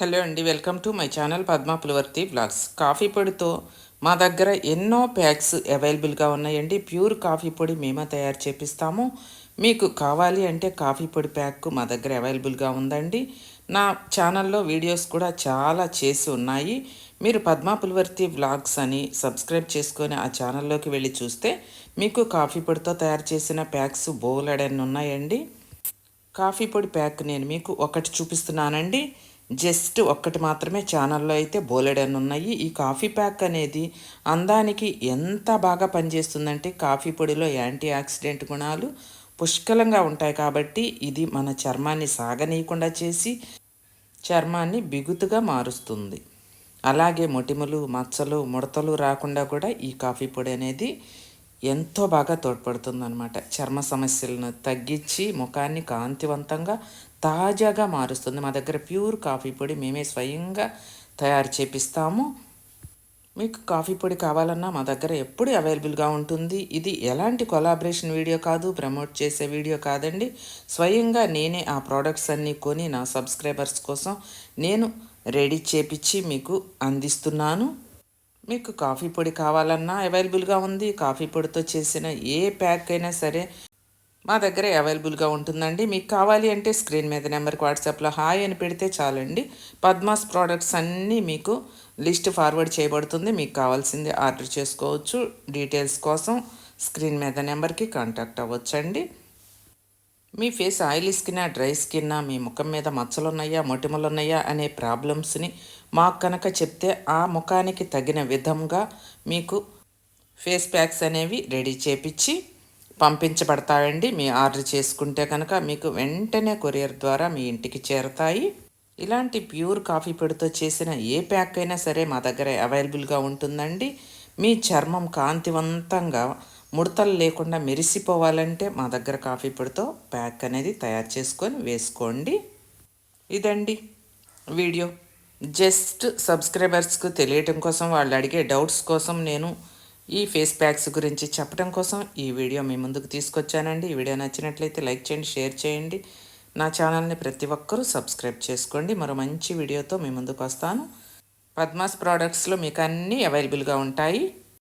Hello అండి welcome to my channel Padma Pulavarthi vlogs coffee పొడితో మా దగ్గర ఎన్నో ప్యాక్స్ అవైలబుల్గా ఉన్నాయండి. ప్యూర్ కాఫీ పొడి మేమే తయారు చేపిస్తాము. మీకు కావాలి అంటే కాఫీ పొడి ప్యాక్ మా దగ్గర అవైలబుల్గా ఉందండి. నా ఛానల్లో వీడియోస్ కూడా చాలా చేసి ఉన్నాయి. మీరు పద్మా పులవర్తి వ్లాగ్స్ అని సబ్స్క్రైబ్ చేసుకొని ఆ ఛానల్లోకి వెళ్ళి చూస్తే మీకు కాఫీ పొడితో తయారు చేసిన ప్యాక్స్ బోలెడన్ని ఉన్నాయండి. కాఫీ పొడి ప్యాక్ నేను మీకు ఒకటి చూపిస్తున్నానండి. జస్ట్ ఒక్కటి మాత్రమే ఛానల్లో అయితే బోలెడన్ ఉన్నాయి. ఈ కాఫీ ప్యాక్ అనేది అందానికి ఎంత బాగా పనిచేస్తుందంటే కాఫీ పొడిలో యాంటీ ఆక్సిడెంట్ గుణాలు పుష్కలంగా ఉంటాయి కాబట్టి ఇది మన చర్మాన్ని సాగనీయకుండా చేసి చర్మాన్ని బిగుతుగా మారుస్తుంది. అలాగే మొటిమలు మచ్చలు ముడతలు రాకుండా కూడా ఈ కాఫీ పొడి అనేది ఎంతో బాగా తోడ్పడుతుందన్నమాట. చర్మ సమస్యలను తగ్గించి ముఖాన్ని కాంతివంతంగా తాజాగా మారుస్తుంది. మా దగ్గర ప్యూర్ కాఫీ పొడి మేమే స్వయంగా తయారు చేపిస్తాము. మీకు కాఫీ పొడి కావాలన్నా మా దగ్గర ఎప్పుడు అవైలబుల్గా ఉంటుంది. ఇది ఎలాంటి కొలాబరేషన్ వీడియో కాదు ప్రమోట్ చేసే వీడియో కాదండి. స్వయంగా నేనే ఆ ప్రోడక్ట్స్ అన్నీ కొని నా సబ్స్క్రైబర్స్ కోసం నేను రెడీ చేపించి మీకు అందిస్తున్నాను. మీకు కాఫీ పొడి కావాలన్నా అవైలబుల్గా ఉంది. కాఫీ పొడితో చేసిన ఏ ప్యాక్ అయినా సరే మా దగ్గర అవైలబుల్గా ఉంటుందండి. మీకు కావాలి అంటే స్క్రీన్ మీద నెంబర్కి వాట్సాప్లో హాయ్ అని పెడితే చాలండి. పద్మాస్ ప్రోడక్ట్స్ అన్నీ మీకు లిస్ట్ ఫార్వర్డ్ చేయబడుతుంది. మీకు కావాల్సింది ఆర్డర్ చేసుకోవచ్చు. డీటెయిల్స్ కోసం స్క్రీన్ మీద నెంబర్కి కాంటాక్ట్ అవ్వచ్చండి. మీ ఫేస్ ఆయిలీ స్కిన్నా డ్రై స్కిన్నా మీ ముఖం మీద మచ్చలు ఉన్నాయా మొటిమలు ఉన్నాయా అనే ప్రాబ్లమ్స్ని మాకు కనుక చెప్తే ఆ ముఖానికి తగిన విధంగా మీకు ఫేస్ ప్యాక్స్ అనేవి రెడీ చేపించి పంపించబడతాయండి. మీ ఆర్డర్ చేసుకుంటే కనుక మీకు వెంటనే కొరియర్ ద్వారా మీ ఇంటికి చేరతాయి. ఇలాంటి ప్యూర్ కాఫీ పొడితో చేసిన ఏ ప్యాక్ అయినా సరే మా దగ్గర అవైలబుల్గా ఉంటుందండి. మీ చర్మం కాంతివంతంగా ముడతలు లేకుండా మెరిసిపోవాలంటే మా దగ్గర కాఫీ పొడితో ప్యాక్ అనేది తయారు చేసుకొని వేసుకోండి. ఇదండి వీడియో. జస్ట్ సబ్స్క్రైబర్స్కు తెలియటం కోసం వాళ్ళు అడిగే డౌట్స్ కోసం నేను ఈ ఫేస్ ప్యాక్స్ గురించి చెప్పడం కోసం ఈ వీడియో మీ ముందుకు తీసుకొచ్చానండి. ఈ వీడియో నచ్చినట్లయితే లైక్ చేయండి షేర్ చేయండి. నా ఛానల్ని ప్రతి ఒక్కరూ సబ్స్క్రైబ్ చేసుకోండి. మరో మంచి వీడియోతో మీ ముందుకు వస్తాను. పద్మాస్ ప్రోడక్ట్స్లో మీకు అన్నీ అవైలబుల్గా ఉంటాయి.